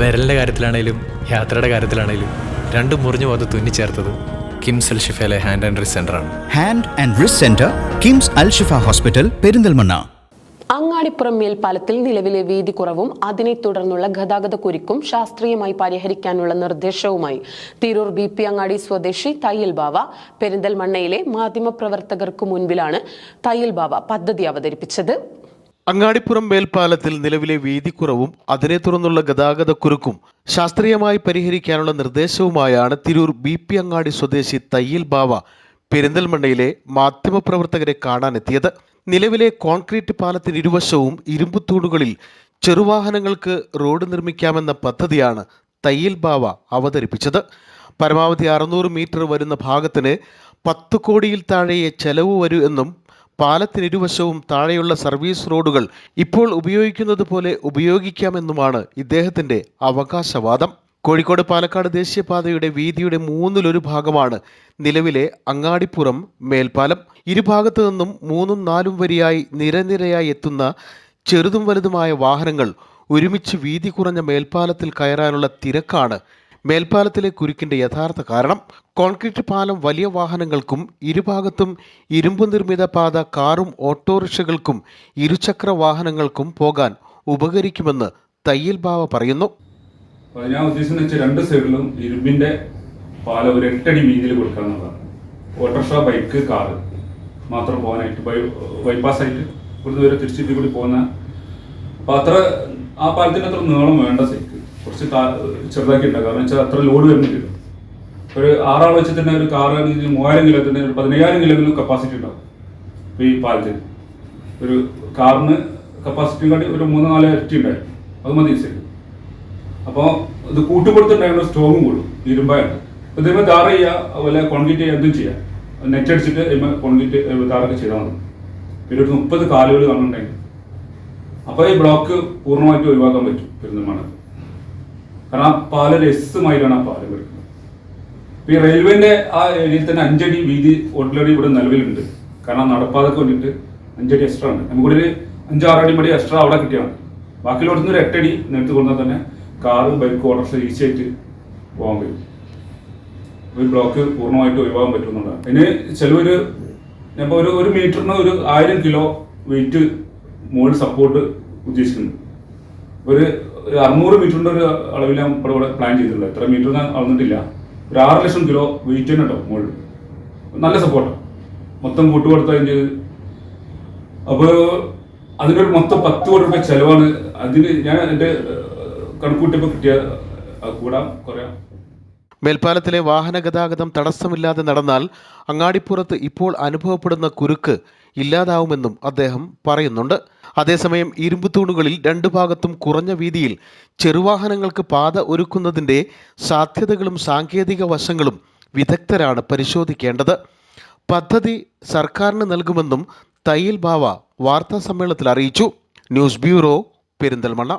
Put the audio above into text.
വിരലിന്റെ കാര്യത്തിലാണേലും യാത്രയുടെ കാര്യത്തിലാണേലും രണ്ടും മുറിഞ്ഞു പോകാതെ തുന്നിച്ചേർത്തത് കിംസ് അൽ ഷിഫയിലെ ഹാൻഡ് ആൻഡ് റിസ് ആണ്. Hand and wrist centre KIMS Al Shifa hospital Perinthalmanna. Angadipuram മേൽപ്പാലത്തിൽ നിലവിലെ വീതി കുറവും അതിനെ തുടർന്നുള്ള ഗതാഗത കുരുക്കും ശാസ്ത്രീയമായി പരിഹരിക്കാനുള്ള നിർദ്ദേശവുമായി തിരൂർ ബി പി അങ്ങാടി സ്വദേശി തയ്യൽ ബാവ പെരിന്തൽമണ്ണയിലെ മാധ്യമപ്രവർത്തകർക്ക് മുൻപിലാണ് തയ്യൽ ബാവ പദ്ധതി അവതരിപ്പിച്ചത്. അങ്ങാടിപ്പുറം മേൽപ്പാലത്തിൽ നിലവിലെ വീതിക്കുറവും അതിനെ തുടർന്നുള്ള ഗതാഗതക്കുരുക്കും ശാസ്ത്രീയമായി പരിഹരിക്കാനുള്ള നിർദ്ദേശവുമായാണ് തിരൂർ ബി പി അങ്ങാടി സ്വദേശി തയ്യൽ ബാവ പെരിന്തൽമണ്ണയിലെ മാധ്യമപ്രവർത്തകരെ കാണാനെത്തിയത്. നിലവിലെ കോൺക്രീറ്റ് പാലത്തിന് ഇരുവശവും ഇരുമ്പുത്തൂണുകളിൽ ചെറുവാഹനങ്ങൾക്ക് റോഡ് നിർമ്മിക്കാമെന്ന പദ്ധതിയാണ് തയ്യൽ ബാവ അവതരിപ്പിച്ചത്. പരമാവധി അറുന്നൂറ് മീറ്റർ വരുന്ന ഭാഗത്തിന് പത്ത് കോടിയിൽ താഴെയെ ചെലവ് വരൂ എന്നും പാലത്തിനിരുവശവും താഴെയുള്ള സർവീസ് റോഡുകൾ ഇപ്പോൾ ഉപയോഗിക്കുന്നത് പോലെ ഉപയോഗിക്കാമെന്നുമാണ് ഇദ്ദേഹത്തിന്റെ അവകാശവാദം. കോഴിക്കോട് പാലക്കാട് ദേശീയപാതയുടെ വീതിയുടെ മൂന്നിലൊരു ഭാഗമാണ് നിലവിലെ അങ്ങാടിപ്പുറം മേൽപ്പാലം. ഇരുഭാഗത്തു നിന്നും മൂന്നും നാലും വരിയായി നിരനിരയായി എത്തുന്ന ചെറുതും വലുതുമായ വാഹനങ്ങൾ ഒരുമിച്ച് വീതി കുറഞ്ഞ മേൽപ്പാലത്തിൽ കയറാനുള്ള തിരക്കാണ് മേൽപ്പാലത്തിലെ കുരുക്കിന്റെ യഥാർത്ഥ കാരണം കോൺക്രീറ്റ് പാലം വലിയ വാഹനങ്ങൾക്കും ഇരുഭാഗത്തും ഇരുമ്പ് നിർമ്മിത പാത കാറും ഓട്ടോറിക്ഷകൾക്കും ഇരുചക്ര വാഹനങ്ങൾക്കും പോകാൻ ഉപകരിക്കുമെന്ന് തയ്യൽ ബാവ പറയുന്നു. ഞാൻ ഉദ്ദേശിക്കുന്നത് വെച്ചാൽ രണ്ട് സൈഡിലും ഇരുമ്പിന്റെ പാലം ഒരു എട്ടടി വീതിയിൽ കൊടുക്കുക എന്നുള്ളതാണ്. ഓട്ടോറിക്ഷ ബൈക്ക് കാറ് മാത്രം പോകാനായിട്ട് ബൈ ബൈപ്പാസ് ആയിട്ട് ഇവിടുന്ന് വരെ തിരിച്ചിട്ട് കൂടി പോകുന്ന അപ്പം അത്ര ആ പാലത്തിന് അത്ര നീളം വേണ്ട സൈക്ക് കുറച്ച് ചെറുതാക്കി ഉണ്ടാക്കുക കാരണം വെച്ചാൽ അത്ര ലോഡ് വരുന്നില്ല ഒരു ആറാൾ വെച്ച് തന്നെ ഒരു കാറ് മൂവായിരം കിലോ തന്നെ ഒരു പതിനയ്യായിരം കിലോങ്കിലും കപ്പാസിറ്റി ഉണ്ടാവും. ഇപ്പോൾ ഈ പാലത്തിന്. ഒരു കാറിന് കപ്പാസിറ്റി കാട്ടി ഒരു മൂന്ന് നാല് ഇരട്ടി ഉണ്ടായിരുന്നു. അത് മതി ശരി അപ്പോൾ ഇത് കൂട്ടുപെടുത്തുണ്ടായിരുന്ന സ്ട്രോങ്ങും കൂടും. ഇരുമ്പായിട്ട് അപ്പോൾ ഇതിന്മേൽ ധാറ ചെയ്യുക അതുപോലെ കോൺക്രീറ്റ് ചെയ്യുക എന്തും ചെയ്യാം. നെറ്റ് അടിച്ചിട്ട് ഇതിന്മേൽ കോൺക്രീറ്റ് ധാറൊക്കെ ചെയ്താൽ മതി. പിന്നെ ഒരു മുപ്പത് കാലുകൾ കാണുന്നുണ്ടെങ്കിൽ. അപ്പോൾ ഈ ബ്ലോക്ക് പൂർണമായിട്ട് ഒഴിവാക്കാൻ പറ്റും പെരുന്തൽമണ്ണ. കാരണം ആ പാല രസമായിട്ടാണ് ആ പാൽ കിടക്കുന്നത്. ഇപ്പൊ ഈ റെയിൽവേന്റെ ആ ഏരിയയിൽ തന്നെ അഞ്ചടി വീതി ഓൾറെഡി ഇവിടെ നിലവിലുണ്ട്. കാരണം നടപ്പാതൊക്കെ വേണ്ടിയിട്ട് അഞ്ചടി എക്സ്ട്രാ ഉണ്ട്. നമുക്കൊരു ഒരു അഞ്ചാറടി മടി എക്സ്ട്രാ അവിടെ കിട്ടിയാണ് ബാക്കിയുള്ള ഒരു എട്ടടി നേരത്തെ കൊണ്ടാൽ തന്നെ കാറ് ബൈക്ക് ഈസി ആയിട്ട് പോകാൻ കഴിയും ഒരു ബ്ലോക്ക് പൂർണമായിട്ട് ഒഴിവാക്കാൻ പറ്റുന്നുണ്ടാണ് അതിന് ചിലവര് ഇപ്പോൾ ഒരു ഒരു മീറ്ററിന് ഒരു ആയിരം കിലോ വെയിറ്റ് മുകളിൽ സപ്പോർട്ട് ഉദ്ദേശിക്കുന്നു ഒരു ഒരു അറുന്നൂറ് മീറ്ററിന്റെ ഒരു അളവിൽ ഞാൻ ഇവിടെ പ്ലാൻ ചെയ്തിട്ടുള്ളത്. എത്ര മീറ്റർ അളന്നിട്ടില്ല. ഒരു ആറ് ലക്ഷം കിലോ വെയിറ്റ് തന്നെ ഉണ്ടാവും മുകളിൽ? നല്ല സപ്പോർട്ടാണ് മൊത്തം കൂട്ടു കൊടുത്ത അതിന്റെ അപ്പോൾ അതിന്റെ ഒരു മൊത്തം പത്ത് കോടി രൂപ ചിലവാണ്. അതിന് ഞാൻ എന്റെ കണക്കൂട്ടിയപ്പോൾ കിട്ടിയ കൂടാം കുറയാം. മേൽപ്പാലത്തിലെ വാഹന ഗതാഗതം തടസ്സമില്ലാതെ നടന്നാൽ അങ്ങാടിപ്പുറത്ത് ഇപ്പോൾ അനുഭവപ്പെടുന്ന കുരുക്ക് ഇല്ലാതാവുമെന്നും അദ്ദേഹം പറയുന്നുണ്ട്. അതേസമയം ഇരുമ്പ് തൂണുകളിൽ രണ്ടു ഭാഗത്തും കുറഞ്ഞ വീതിയിൽ ചെറുവാഹനങ്ങൾക്ക് പാത ഒരുക്കുന്നതിന്റെ സാധ്യതകളും സാങ്കേതിക വശങ്ങളും വിദഗ്ധരാണ് പരിശോധിക്കേണ്ടത്. പദ്ധതി സർക്കാരിന് നൽകുമെന്നും തയ്യൽ ബാവ വാർത്താ സമ്മേളനത്തിൽ അറിയിച്ചു. News bureau Perinthalmanna.